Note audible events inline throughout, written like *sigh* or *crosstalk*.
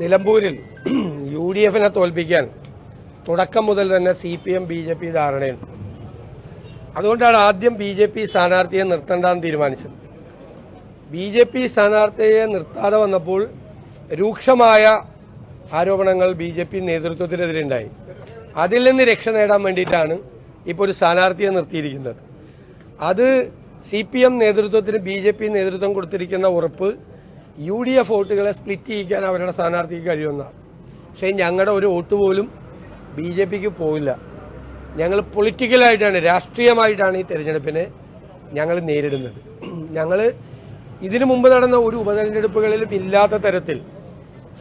നിലമ്പൂരിൽ U D എഫിനെ തോൽപ്പിക്കാൻ തുടക്കം മുതൽ തന്നെ C P M B J P ധാരണയുണ്ട്. അതുകൊണ്ടാണ് ആദ്യം ബി ജെ പി സ്ഥാനാർത്ഥിയെ നിർത്തേണ്ടെന്ന് തീരുമാനിച്ചത്. ബി ജെ പി സ്ഥാനാർത്ഥിയെ നിർത്താതെ വന്നപ്പോൾ രൂക്ഷമായ ആരോപണങ്ങൾ ബി ജെ പി നേതൃത്വത്തിനെതിരെ ഉണ്ടായി. അതിൽ നിന്ന് രക്ഷ നേടാൻ വേണ്ടിയിട്ടാണ് ഇപ്പോൾ ഒരു സ്ഥാനാർത്ഥിയെ നിർത്തിയിരിക്കുന്നത്. അത് സി പി എം നേതൃത്വത്തിന് ബി ജെ പി നേതൃത്വം കൊടുത്തിരിക്കുന്ന ഉറപ്പ് യു ഡി എഫ് വോട്ടുകളെ സ്പ്ലിറ്റ് ചെയ്യിക്കാൻ അവരുടെ സ്ഥാനാർത്ഥിക്ക് കഴിയുമെന്നാണ് പക്ഷേ ഞങ്ങളുടെ ഒരു വോട്ട് പോലും ബി ജെ പിക്ക് പോയില്ല ഞങ്ങൾ പൊളിറ്റിക്കലായിട്ടാണ് രാഷ്ട്രീയമായിട്ടാണ് ഈ തെരഞ്ഞെടുപ്പിനെ ഞങ്ങൾ നേരിടുന്നത്. ഞങ്ങൾ ഇതിനു മുമ്പ് നടന്ന ഒരു ഉപതെരഞ്ഞെടുപ്പുകളിലും ഇല്ലാത്ത തരത്തിൽ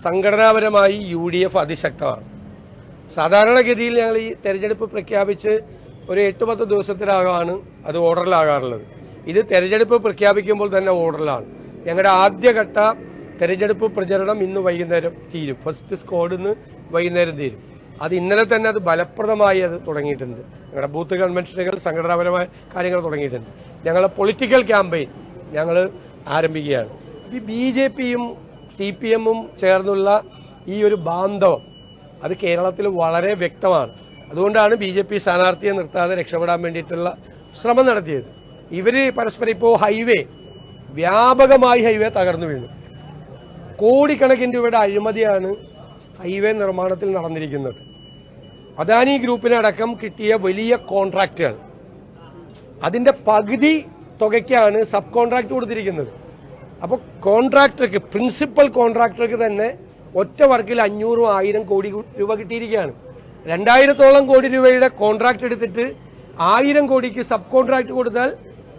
സംഘടനാപരമായി യു ഡി എഫ് അതിശക്തമാണ്. സാധാരണഗതിയിൽ ഞങ്ങൾ ഈ തെരഞ്ഞെടുപ്പ് പ്രഖ്യാപിച്ച് ഒരു എട്ട് പത്ത് ദിവസത്തിലാകാണ് അത് ഓർഡറിലാകാറുള്ളത്. ഇത് തെരഞ്ഞെടുപ്പ് പ്രഖ്യാപിക്കുമ്പോൾ തന്നെ ഓർഡറിലാണ്. ഞങ്ങളുടെ ആദ്യഘട്ട തെരഞ്ഞെടുപ്പ് പ്രചരണം ഇന്ന് വൈകുന്നേരം തീരും. ഫസ്റ്റ് സ്ക്വാഡ് ഇന്ന് വൈകുന്നേരം തീരും. അത് ഇന്നലെ തന്നെ അത് ഫലപ്രദമായി അത് തുടങ്ങിയിട്ടുണ്ട്. ഞങ്ങളുടെ ബൂത്ത് കൺവെൻഷനുകൾ സംഘടനാപരമായ കാര്യങ്ങൾ തുടങ്ങിയിട്ടുണ്ട്. ഞങ്ങളെ പൊളിറ്റിക്കൽ ക്യാമ്പയിൻ ഞങ്ങൾ ആരംഭിക്കുകയാണ്. ഈ ബി ജെ പിയും സി പി എമ്മും ചേർന്നുള്ള ഈ ഒരു ബാന്ധവം അത് കേരളത്തിൽ വളരെ വ്യക്തമാണ്. അതുകൊണ്ടാണ് ബി ജെ പി സ്ഥാനാർത്ഥിയെ നിർത്താതെ രക്ഷപ്പെടാൻ വേണ്ടിയിട്ടുള്ള ശ്രമം നടത്തിയത്. ഇവർ പരസ്പരം ഇപ്പോൾ ഹൈവേ വ്യാപകമായി ഹൈവേ തകർന്നു വീണു. കോടിക്കണക്കിന് രൂപയുടെ അഴിമതിയാണ് ഹൈവേ നിർമ്മാണത്തിൽ നടന്നിരിക്കുന്നത്. അദാനി ഗ്രൂപ്പിനടക്കം കിട്ടിയ വലിയ കോൺട്രാക്റ്റുകൾ. അതിന്റെ പകുതി തുകയ്ക്കാണ് സബ് കോൺട്രാക്ട് കൊടുത്തിരിക്കുന്നത്. അപ്പോൾ കോൺട്രാക്ടർക്ക് പ്രിൻസിപ്പൽ കോൺട്രാക്ടർക്ക് തന്നെ ഒറ്റ വർക്കിൽ അഞ്ഞൂറും ആയിരം കോടി രൂപ കിട്ടിയിരിക്കുകയാണ്. രണ്ടായിരത്തോളം കോടി രൂപയുടെ കോൺട്രാക്ട് എടുത്തിട്ട് ആയിരം കോടിക്ക് സബ് കോൺട്രാക്ട് കൊടുത്താൽ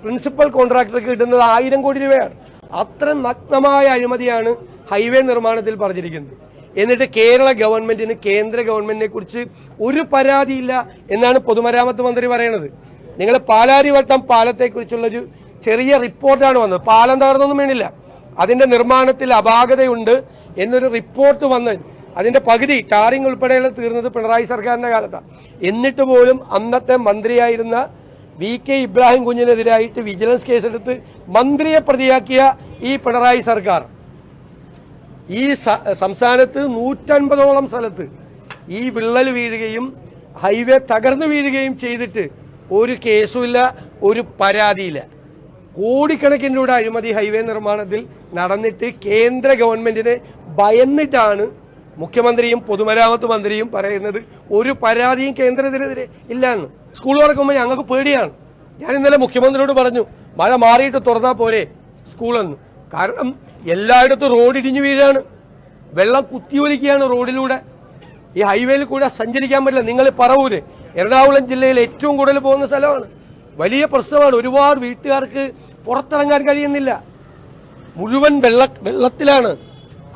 പ്രിൻസിപ്പൽ കോൺട്രാക്ടർക്ക് കിട്ടുന്നത് ആയിരം കോടി രൂപയാണ്. അത്ര നഗ്നമായ അഴിമതിയാണ് ഹൈവേ നിർമ്മാണത്തിൽ പറഞ്ഞിരിക്കുന്നത്. എന്നിട്ട് കേരള ഗവൺമെന്റിന് കേന്ദ്ര ഗവൺമെന്റിനെ കുറിച്ച് ഒരു പരാതിയില്ല എന്നാണ് പൊതുമരാമത്ത് മന്ത്രി പറയുന്നത് നിങ്ങൾ പാലാരിവട്ടം പാലത്തെക്കുറിച്ചുള്ളൊരു ചെറിയ റിപ്പോർട്ടാണ് വന്നത്. പാലം തകർന്നൊന്നും വേണില്ല. അതിന്റെ നിർമ്മാണത്തിൽ അപാകതയുണ്ട് എന്നൊരു റിപ്പോർട്ട് വന്ന് അതിന്റെ പകുതി ടാറിംഗ് ഉൾപ്പെടെയുള്ള തീർന്നത് പിണറായി സർക്കാരിന്റെ കാലത്താണ് എന്നിട്ട് പോലും അന്നത്തെ മന്ത്രിയായിരുന്ന വി കെ ഇബ്രാഹിം കുഞ്ഞിനെതിരായിട്ട് വിജിലൻസ് കേസെടുത്ത് മന്ത്രിയെ പ്രതിയാക്കിയ ഈ പിണറായി സർക്കാർ. ഈ സംസ്ഥാനത്ത് നൂറ്റൻപതോളം സ്ഥലത്ത് ഈ വിള്ളൽ വീഴുകയും ഹൈവേ തകർന്നു വീഴുകയും ചെയ്തിട്ട് ഒരു കേസുമില്ല ഒരു പരാതിയില്ല. കോടിക്കണക്കിന് രൂപ അഴിമതി ഹൈവേ നിർമ്മാണത്തിൽ നടന്നിട്ട് കേന്ദ്ര ഗവൺമെന്റിനെ ഭയന്നിട്ടാണ് മുഖ്യമന്ത്രിയും പൊതുമരാമത്ത് മന്ത്രിയും പറയുന്നത് ഒരു പരാതിയും കേന്ദ്രത്തിനെതിരെ ഇല്ല എന്ന് സ്കൂൾ തുറക്കുമ്പോൾ ഞങ്ങൾക്ക് പേടിയാണ്. ഞാൻ ഇന്നലെ മുഖ്യമന്ത്രിയോട് പറഞ്ഞു മഴ മാറിയിട്ട് തുറന്നാൽ പോരെ സ്കൂളെന്ന്. കാരണം എല്ലായിടത്തും റോഡ് ഇടിഞ്ഞു വീഴാണ്. വെള്ളം കുത്തിയൊലിക്കുകയാണ് റോഡിലൂടെ. ഈ ഹൈവേയിൽ കൂടെ സഞ്ചരിക്കാൻ പറ്റില്ല. നിങ്ങൾ പറവൂര് എറണാകുളം ജില്ലയിൽ ഏറ്റവും കൂടുതൽ പോകുന്ന സ്ഥലമാണ്. വലിയ പ്രശ്നമാണ്. ഒരുപാട് വീട്ടുകാർക്ക് പുറത്തിറങ്ങാൻ കഴിയുന്നില്ല. മുഴുവൻ വെള്ള വെള്ളത്തിലാണ്.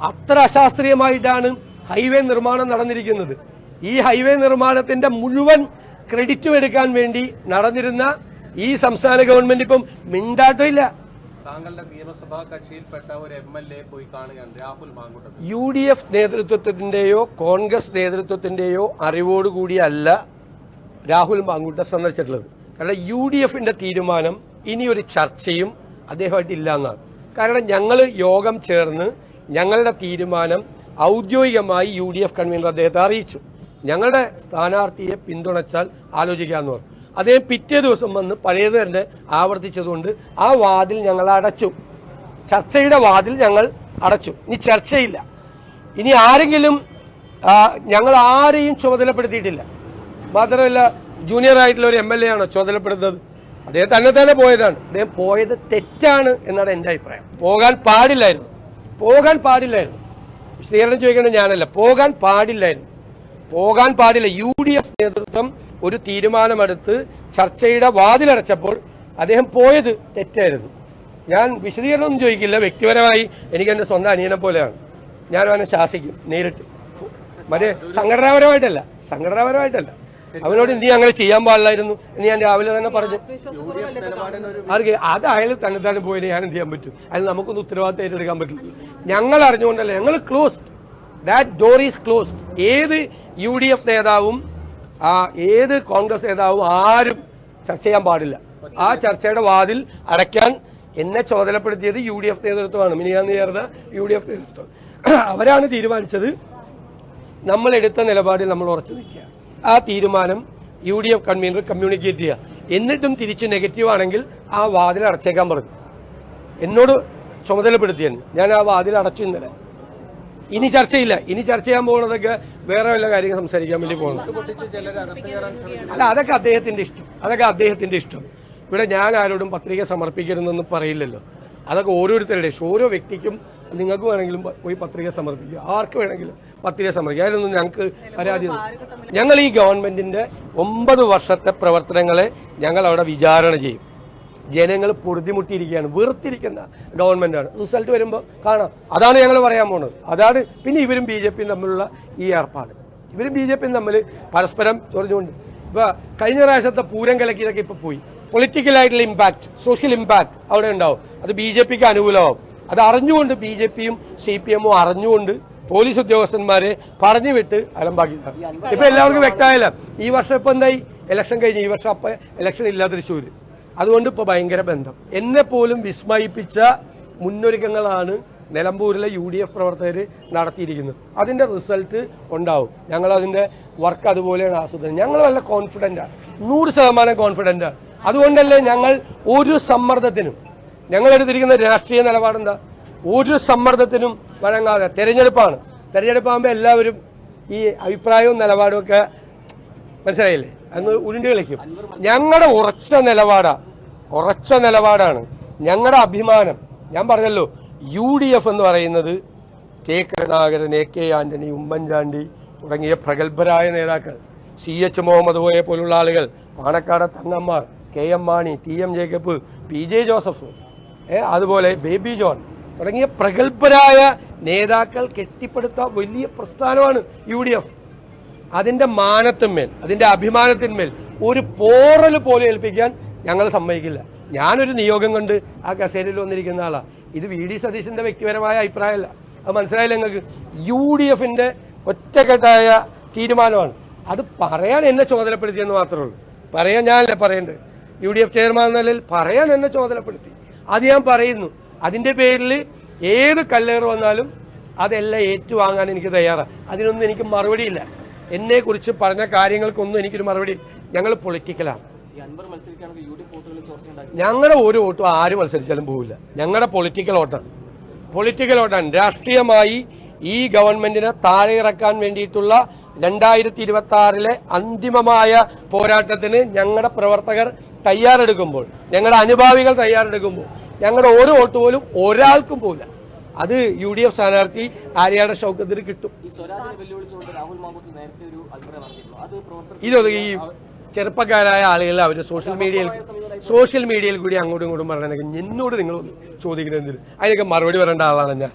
അത്ര അശാസ്ത്രീയമായിട്ടാണ് ഹൈവേ നിർമ്മാണം നടന്നിരിക്കുന്നത്. ഈ ഹൈവേ നിർമ്മാണത്തിന്റെ മുഴുവൻ ക്രെഡിറ്റും എടുക്കാൻ വേണ്ടി നടന്നിരുന്ന ഈ സംസ്ഥാന ഗവൺമെന്റ് ഇപ്പം മിണ്ടാട്ടില്ല താങ്കളുടെ നിയമസഭാ കക്ഷിയിൽപ്പെട്ട ഒരു എം എൽ എ പോയി കാണുകയാണ് Rahul Mankoottam U D F നേതൃത്വത്തിന്റെയോ Congress നേതൃത്വത്തിന്റെയോ അറിവോടുകൂടിയല്ല രാഹുൽ മാങ്കുട്ട സന്ദർശിച്ചിട്ടുള്ളത്. കാരണം യു ഡി എഫിന്റെ തീരുമാനം ഇനിയൊരു ചർച്ചയും അദ്ദേഹമായിട്ട് ഇല്ല എന്നാണ്. കാരണം ഞങ്ങൾ യോഗം ചേർന്ന് ഞങ്ങളുടെ തീരുമാനം ഔദ്യോഗികമായി യു ഡി എഫ് കൺവീനർ അദ്ദേഹത്തെ അറിയിച്ചു. ഞങ്ങളുടെ സ്ഥാനാർത്ഥിയെ പിന്തുണച്ചാൽ ആലോചിക്കാമെന്ന് പറഞ്ഞു. അദ്ദേഹം പിറ്റേ ദിവസം വന്ന് പഴയത് തന്നെ ആവർത്തിച്ചതുകൊണ്ട് ആ വാതിൽ ഞങ്ങൾ അടച്ചു. ചർച്ചയുടെ വാതിൽ ഞങ്ങൾ അടച്ചു. ഇനി ചർച്ചയില്ല. ഇനി ആരെങ്കിലും ഞങ്ങൾ ആരെയും ചുമതലപ്പെടുത്തിയിട്ടില്ല. മാത്രമല്ല ജൂനിയർ ആയിട്ടുള്ള ഒരു എം എൽ എ ആണോ ചുമതലപ്പെടുന്നത് അദ്ദേഹം തന്നെ തന്നെ പോയതാണ്. അദ്ദേഹം പോയത് തെറ്റാണ് എന്നാണ് എന്റെ അഭിപ്രായം. പോകാൻ പാടില്ലായിരുന്നു. പോകാൻ പാടില്ലായിരുന്നു. വിശദീകരണം ചോദിക്കേണ്ടത് ഞാനല്ല. പോകാൻ പാടില്ലായിരുന്നു പോകാൻ പാടില്ല. യു ഡി എഫ് നേതൃത്വം ഒരു തീരുമാനമെടുത്ത് ചർച്ചയുടെ വാതിലടച്ചപ്പോൾ അദ്ദേഹം പോയത് തെറ്റായിരുന്നു. ഞാൻ വിശദീകരണമൊന്നും ചോദിക്കില്ല. വ്യക്തിപരമായി എനിക്ക് എന്റെ സ്വന്തം അനിയനെ പോലെയാണ്. ഞാൻ അവനെ ശാസിക്കും നേരിട്ട്. മറ്റേ സംഘടനാപരമായിട്ടല്ല. സംഘടനാപരമായിട്ടല്ല. അവനോട് നീ അങ്ങനെ ചെയ്യാൻ പാടില്ലായിരുന്നു എന്ന് ഞാൻ രാവിലെ തന്നെ പറഞ്ഞു. ആർക്ക്? അത് അയാൾ തന്നെ തന്നെ പോയി ഞാൻ എന്ത് ചെയ്യാൻ പറ്റും? അതിൽ നമുക്കൊന്നും ഉത്തരവാദിത്തം ഏറ്റെടുക്കാൻ പറ്റില്ല. ഞങ്ങൾ അറിഞ്ഞുകൊണ്ടല്ല ഞങ്ങൾ closed that door is closed ഏത് യു ഡി എഫ് നേതാവും ആ ഏത് കോൺഗ്രസ് നേതാവും ആരും ചർച്ച ചെയ്യാൻ പാടില്ല. ആ ചർച്ചയുടെ വാതിൽ അടയ്ക്കാൻ എന്നെ ചുമതലപ്പെടുത്തിയത് യു ഡി എഫ് നേതൃത്വമാണ്. മിനിയാന്ന് ചേർന്ന യു ഡി എഫ് നേതൃത്വം. *clears throat* അവരാണ് തീരുമാനിച്ചത്. നമ്മൾ എടുത്ത നിലപാടിൽ നമ്മൾ ഉറച്ചു നിൽക്കുക ആ തീരുമാനം U D F convener communicate ചെയ്യുക എന്നിട്ടും തിരിച്ച് നെഗറ്റീവ് ആണെങ്കിൽ ആ വാതിൽ അടച്ചേക്കാൻ പറഞ്ഞു. എന്നോട് ചുമതലപ്പെടുത്തിയ ഞാൻ ആ വാതിൽ അടച്ചു ഇന്നലെ. ഇനി ചർച്ചയില്ല. ഇനി ചർച്ച ചെയ്യാൻ പോകുന്നതൊക്കെ വേറെ വല്ല കാര്യങ്ങൾ സംസാരിക്കാൻ വേണ്ടി പോകുന്നത് അല്ല അതൊക്കെ അദ്ദേഹത്തിന്റെ ഇഷ്ടം. അതൊക്കെ അദ്ദേഹത്തിന്റെ ഇഷ്ടം. ഇവിടെ ഞാൻ ആരോടും പത്രിക സമർപ്പിക്കരുതെന്നൊന്നും പറയില്ലല്ലോ. അതൊക്കെ ഓരോരുത്തരുടെ ഓരോ വ്യക്തിക്കും നിങ്ങൾക്ക് വേണമെങ്കിലും പോയി പത്രിക സമർപ്പിക്കുക. ആർക്ക് വേണമെങ്കിലും പത്രിക സമർപ്പിക്കുക. അതിലൊന്നും ഞങ്ങൾക്ക് പരാതി ഞങ്ങൾ ഈ ഗവൺമെന്റിന്റെ ഒമ്പത് വർഷത്തെ പ്രവർത്തനങ്ങളെ ഞങ്ങൾ അവിടെ വിചാരണ ചെയ്യും. ജനങ്ങൾ പൊറുതിമുട്ടിയിരിക്കുകയാണ്. വെറുത്തിരിക്കുന്ന ഗവൺമെന്റാണ്. റിസൾട്ട് വരുമ്പോൾ കാണാം. അതാണ് ഞങ്ങൾ പറയാൻ പോകുന്നത് അതാണ് പിന്നെ ഇവരും ബി ജെ പിയും തമ്മിലുള്ള ഈ ഏർപ്പാട്. ഇവരും ബി ജെ പിയും തമ്മിൽ പരസ്പരം ചൊറിഞ്ഞുകൊണ്ട്. ഇപ്പൊ കഴിഞ്ഞ പ്രാവശ്യത്തെ പൂരം കലക്കിയതൊക്കെ ഇപ്പൊ പോയി. പൊളിറ്റിക്കലായിട്ടുള്ള ഇമ്പാക്ട് സോഷ്യൽ ഇമ്പാക്ട് അവിടെ ഉണ്ടാവും. അത് ബി ജെ പിക്ക് അനുകൂലമാവും. അത് അറിഞ്ഞുകൊണ്ട് ബി ജെ പിയും സി പി എമ്മും അറിഞ്ഞുകൊണ്ട് പോലീസ് ഉദ്യോഗസ്ഥന്മാരെ പറഞ്ഞു വിട്ട് അലമ്പാക്കി ഇപ്പൊ എല്ലാവർക്കും വ്യക്തമായില്ല ഈ വർഷം ഇപ്പൊ എന്തായി? ഇലക്ഷൻ കഴിഞ്ഞ് ഈ വർഷം അപ്പൊ ഇലക്ഷൻ ഇല്ല തൃശ്ശൂർ അതുകൊണ്ട് ഇപ്പൊ ഭയങ്കര ബന്ധം. എന്നെ പോലും വിസ്മയിപ്പിച്ച മുന്നൊരുക്കങ്ങളാണ് നിലമ്പൂരിലെ യു ഡി എഫ് പ്രവർത്തകർ നടത്തിയിരിക്കുന്നത്. അതിന്റെ റിസൾട്ട് ഉണ്ടാവും. ഞങ്ങൾ അതിന്റെ വർക്ക് അതുപോലെയാണ് ആസ്വദിക്കുന്നത്. ഞങ്ങൾ നല്ല കോൺഫിഡന്റാണ് നൂറ് ശതമാനം കോൺഫിഡന്റാണ് അതുകൊണ്ടല്ലേ ഞങ്ങൾ ഒരു സമ്മർദ്ദത്തിനും ഞങ്ങൾ എടുത്തിരിക്കുന്ന രാഷ്ട്രീയ നിലപാടെന്താ? ഒരു സമ്മർദ്ദത്തിനും വഴങ്ങാതെ തെരഞ്ഞെടുപ്പാണ്. തെരഞ്ഞെടുപ്പാകുമ്പോൾ എല്ലാവരും ഈ അഭിപ്രായവും നിലപാടും ഒക്കെ മനസ്സിലായില്ലേ? അന്ന് ഉരുണ്ടി കളിക്കും. ഞങ്ങളുടെ ഉറച്ച നിലപാടാ. ഉറച്ച നിലപാടാണ്. ഞങ്ങളുടെ അഭിമാനം. ഞാൻ പറഞ്ഞല്ലോ യു ഡി എഫ് എന്ന് പറയുന്നത് K Karunakaran A K Antony Oommen Chandy തുടങ്ങിയ പ്രഗത്ഭരായ നേതാക്കൾ സി എച്ച് മുഹമ്മദ് പോയെ പോലുള്ള ആളുകൾ Panakkad തങ്ങന്മാർ K M Mani T M Jacob P J Joseph അതുപോലെ ബേബി ജോൺ തുടങ്ങിയ പ്രഗത്ഭരായ നേതാക്കൾ കെട്ടിപ്പടുത്ത വലിയ പ്രസ്ഥാനമാണ് യു ഡി എഫ്. അതിന്റെ മാനത്തിന്മേൽ അതിന്റെ അഭിമാനത്തിന്മേൽ ഒരു പോറൽ പോലും ഏൽപ്പിക്കാൻ ഞങ്ങൾ സമ്മതിക്കില്ല. ഞാനൊരു നിയോഗം കണ്ട് ആ കസേരയിൽ വന്നിരിക്കുന്ന ആളാണ് ഇത് വി ഡി സതീശന്റെ വ്യക്തിപരമായ അഭിപ്രായമല്ല. അത് മനസ്സിലായില്ല നിങ്ങൾക്ക്? യു ഡി എഫിന്റെ ഒറ്റക്കെട്ടായ തീരുമാനമാണ്. അത് പറയാൻ എന്നെ ചുമതലപ്പെടുത്തിയെന്ന് മാത്രമേ ഉള്ളൂ. പറയാൻ ഞാനല്ലേ പറയേണ്ടത്. യു ഡി എഫ് ചെയർമാൻ എന്ന നിലയിൽ പറയാൻ എന്നെ ചുമതലപ്പെടുത്തി. അത് ഞാൻ പറയുന്നു. അതിന്റെ പേരിൽ ഏത് കല്ലേറ് വന്നാലും അതെല്ലാം ഏറ്റുവാങ്ങാൻ എനിക്ക് തയ്യാറാണ് അതിനൊന്നും എനിക്ക് മറുപടിയില്ല. എന്നെക്കുറിച്ച് പറഞ്ഞ കാര്യങ്ങൾക്കൊന്നും എനിക്കൊരു മറുപടി ഞങ്ങൾ പൊളിറ്റിക്കലാണ് ഞങ്ങളുടെ ഒരു വോട്ടും ആര് മത്സരിച്ചാലും പോവില്ല. ഞങ്ങളുടെ പൊളിറ്റിക്കൽ വോട്ടാണ്. പൊളിറ്റിക്കൽ വോട്ടാണ്. രാഷ്ട്രീയമായി ഈ ഗവൺമെന്റിനെ താഴെ ഇറക്കാൻ വേണ്ടിയിട്ടുള്ള രണ്ടായിരത്തി ഇരുപത്തി ആറിലെ അന്തിമമായ പോരാട്ടത്തിന് ഞങ്ങളുടെ പ്രവർത്തകർ തയ്യാറെടുക്കുമ്പോൾ ഞങ്ങളുടെ അനുഭാവികൾ തയ്യാറെടുക്കുമ്പോൾ ഞങ്ങളുടെ ഓരോ വോട്ട് പോലും ഒരാൾക്കും പോവില്ല. അത് യു ഡി എഫ് സ്ഥാനാർത്ഥി ആര്യയുടെ ഷൗക്കത്തിന് കിട്ടും ഇതൊക്കെ ഈ ചെറുപ്പക്കാരായ ആളുകൾ അവർ സോഷ്യൽ മീഡിയയിൽ സോഷ്യൽ മീഡിയയിൽ കൂടി അങ്ങോട്ടും ഇങ്ങോട്ടും പറയണതൊക്കെ എന്നോട് നിങ്ങൾ എന്തിന്? അതിനൊക്കെ മറുപടി പറയേണ്ട ആളാണ് ഞാൻ.